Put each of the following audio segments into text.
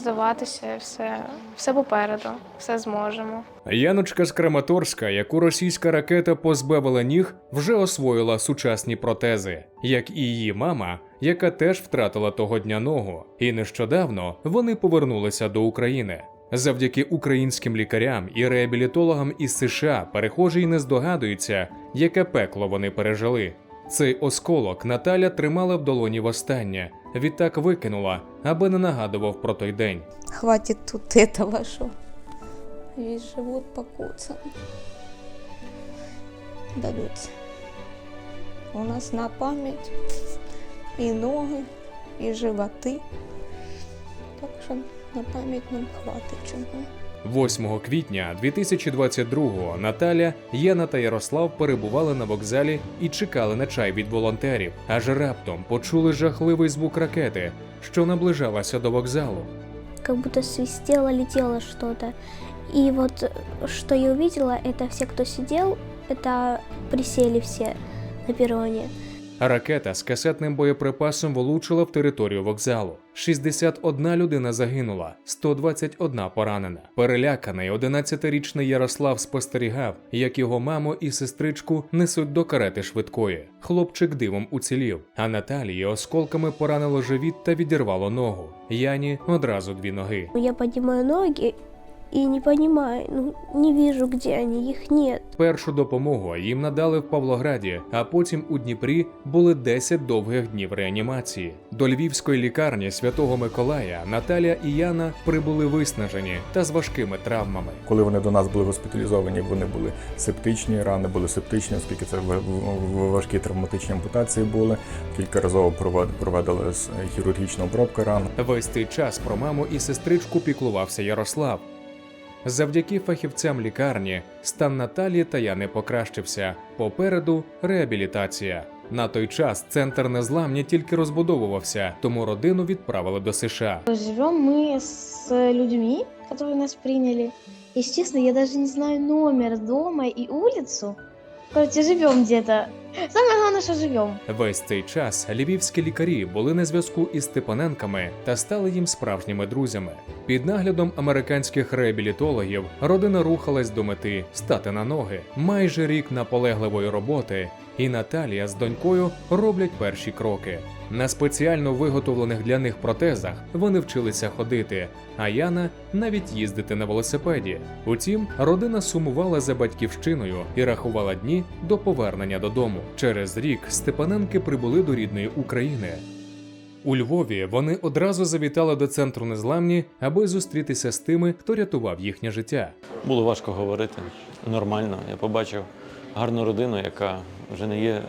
здаватися, все, все попереду, все зможемо. Яночка з Краматорська, яку російська ракета позбавила ніг, вже освоїла сучасні протези, як і її мама, яка теж втратила того дня ногу. І нещодавно вони повернулися до України. Завдяки українським лікарям і реабілітологам із США перехожі й не здогадуються, яке пекло вони пережили. Цей осколок Наталя тримала в долоні востаннє, відтак викинула, аби не нагадував про той день. Хватит тут этого, что весь живот покоцан. Дадут. У нас на память и ноги, и животы. Так что на память нам хватит чого. 8 квітня 2022-го Наталя, Яна та Ярослав перебували на вокзалі і чекали на чай від волонтерів. Аж раптом почули жахливий звук ракети, що наближалася до вокзалу. как будто свистело, летело что-то. И вот э, что я увидела, это все, кто сидел, это присели все на перроне. Ракета з касетним боєприпасом влучила в територію вокзалу. 61 людина загинула, 121 поранена. Переляканий 11-річний Ярослав спостерігав, як його маму і сестричку несуть до карети швидкої. Хлопчик дивом уцілів, а Наталії осколками поранило живіт та відірвало ногу. Яні одразу дві ноги. Я поднимаю ноги и не понимаю, ну, не вижу, где они, их нет. Першу допомогу їм надали в Павлограді, а потім у Дніпрі були 10 довгих днів реанімації. До львівської лікарні Святого Миколая Наталя і Яна прибули виснажені та з важкими травмами. Коли вони до нас були госпіталізовані, вони були септичні, рани були септичні, оскільки це важкі травматичні ампутації були. Кількаразово провед- проведили з- хірургічна обробка ран. Весь цей час про маму і сестричку піклувався Ярослав. Завдяки фахівцям лікарні стан Наталії та Яни покращився. Попереду реабілітація. На той час центр незламні тільки розбудовувався, тому родину відправили до США. Живемо ми з людьми, які нас прийняли. І чесно, я даже не знаю номер дома і улицу. Короче, живем где-то. Саме головне, що живем. Весь цей час львівські лікарі були на зв'язку із Степаненками та стали їм справжніми друзями. Під наглядом американських реабілітологів родина рухалась до мети стати на ноги. Майже рік наполегливої роботи, і Наталія з донькою роблять перші кроки. На спеціально виготовлених для них протезах вони вчилися ходити, а Яна навіть їздити на велосипеді. Утім, родина сумувала за батьківщиною і рахувала дні до повернення додому. Через рік Степаненки прибули до рідної України. У Львові вони одразу завітали до центру незламні, аби зустрітися з тими, хто рятував їхнє життя. Було важко говорити нормально. Я побачив гарну родину, яка вже не є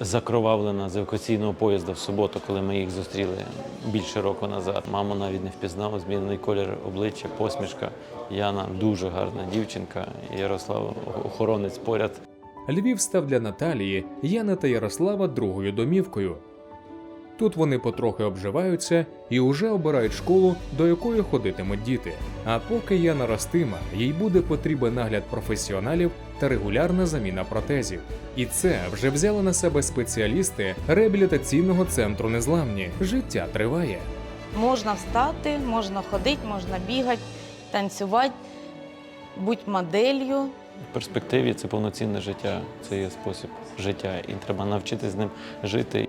закровавлена з евакуаційного поїзда в суботу, коли ми їх зустріли більше року назад. Маму навіть не впізнав, змінений колір обличчя, посмішка. Яна дуже гарна дівчинка, Ярослав охоронець поряд. Львів став для Наталії, Яни та Ярослава другою домівкою. Тут вони потрохи обживаються і уже обирають школу, до якої ходитимуть діти. А поки Яна ростима, їй буде потрібен нагляд професіоналів та регулярна заміна протезів. І це вже взяли на себе спеціалісти реабілітаційного центру незламні. Життя триває. Можна встати, можна ходити, можна бігати, танцювати, бути моделлю. В перспективі це повноцінне життя, це є спосіб життя, і треба навчитися з ним жити.